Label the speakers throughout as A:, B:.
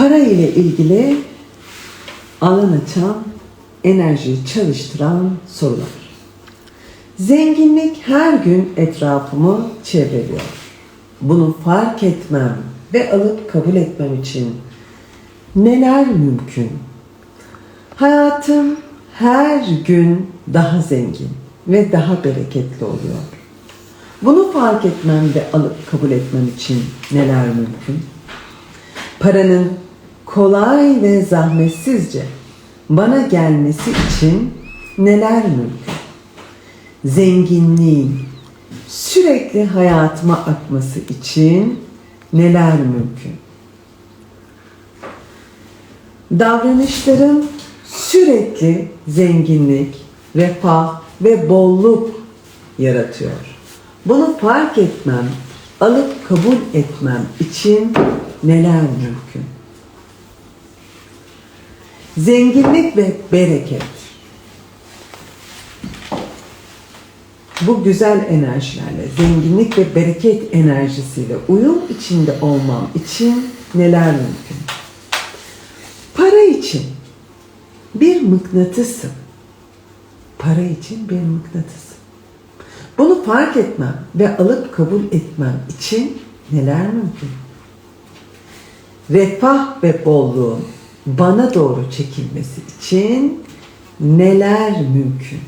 A: Para ile ilgili alan açan, enerjiyi çalıştıran sorular. Zenginlik her gün etrafımı çevreliyor. Bunu fark etmem ve alıp kabul etmem için neler mümkün? Hayatım her gün daha zengin ve daha bereketli oluyor. Bunu fark etmem ve alıp kabul etmem için neler mümkün? Paranın kolay ve zahmetsizce bana gelmesi için neler mümkün? Zenginliğin sürekli hayatıma akması için neler mümkün? Davranışlarım sürekli zenginlik, refah ve bolluk yaratıyor. Bunu fark etmem, alıp kabul etmem için neler mümkün? Zenginlik ve bereket. Bu güzel enerjilerle, zenginlik ve bereket enerjisiyle uyum içinde olmam için neler mümkün? Para için bir mıknatısım. Para için bir mıknatısım. Bunu fark etmem ve alıp kabul etmem için neler mümkün? Refah ve bolluğun bana doğru çekilmesi için neler mümkün?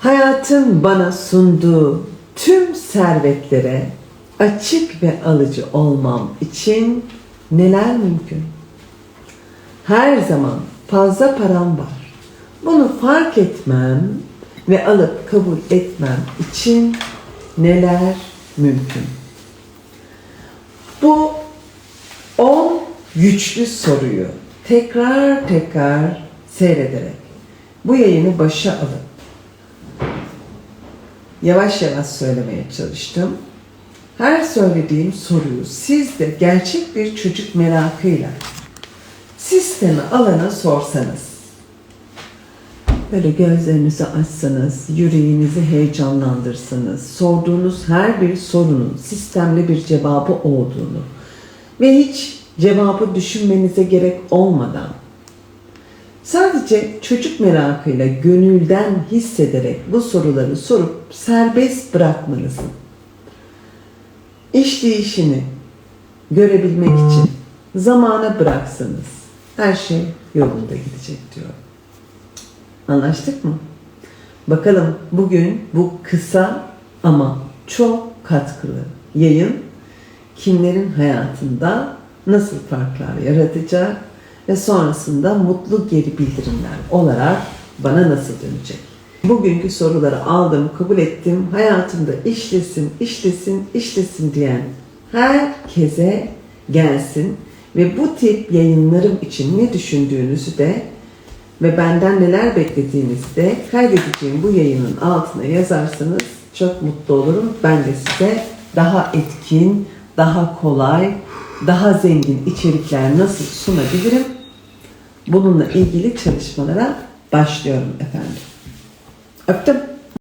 A: Hayatın bana sunduğu tüm servetlere açık ve alıcı olmam için neler mümkün? Her zaman fazla param var. Bunu fark etmem ve alıp kabul etmem için neler mümkün? Bu 10 güçlü soruyu tekrar tekrar seyrederek bu yayını başa alıp yavaş yavaş söylemeye çalıştım. Her söylediğim soruyu siz de gerçek bir çocuk merakıyla sistemi alana sorsanız, böyle gözlerinizi açsanız, yüreğinizi heyecanlandırsanız, sorduğunuz her bir sorunun sistemli bir cevabı olduğunu ve hiç cevabı düşünmenize gerek olmadan sadece çocuk merakıyla gönülden hissederek bu soruları sorup serbest bırakmanızı işleyişini görebilmek için zamana bıraksanız her şey yolunda gidecek diyor. Anlaştık mı? Bakalım bugün bu kısa ama çok katkılı yayın kimlerin hayatında nasıl farklar yaratacak ve sonrasında mutlu geri bildirimler olarak bana nasıl dönecek? Bugünkü soruları aldım, kabul ettim. Hayatımda işlesin, işlesin, işlesin diyen herkese gelsin ve bu tip yayınlarım için ne düşündüğünüzü de ve benden neler beklediğinizi de kaydedeceğim bu yayının altına yazarsanız çok mutlu olurum. Ben de size daha etkin, daha kolay, daha zengin içerikler nasıl sunabilirim? Bununla ilgili çalışmalara başlıyorum efendim. Öptüm.